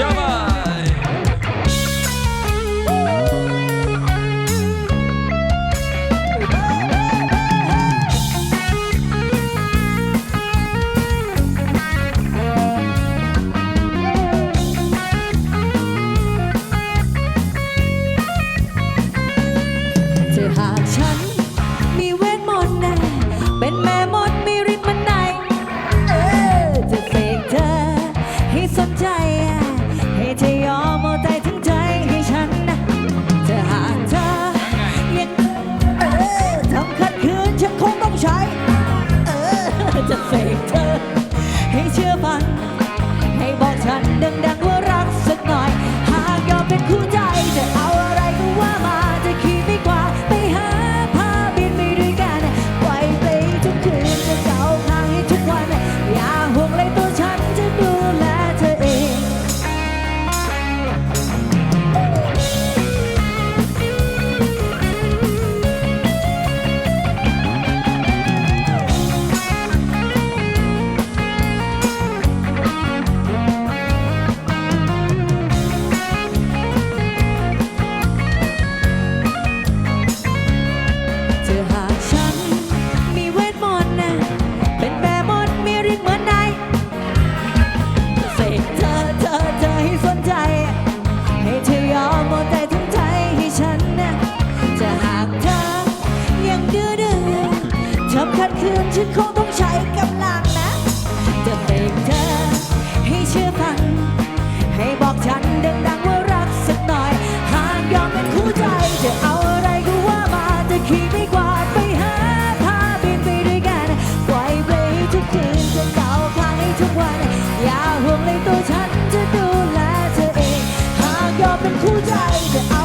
ยาบายเธอหากฉัน เสกเธอให้เชื่อฟัง ฉันคงต้องใช้กำลังนะ จะเบรเธอให้เชื่อฟัง ให้บอกฉันดังว่ารักสักหน่อย หากยอมเป็นคู่ใจจะเอาอะไรก็ว่ามาจะขี่ไม่กวาไปหาพาไปด้วยกัน ปล่อยเบรกทุกคืนจะเก่าคลาทุกวัน อย่าห่วงเลยตัวฉันจะดูแลเธอเอง หากยอมเป็นคู่ใจจะเอา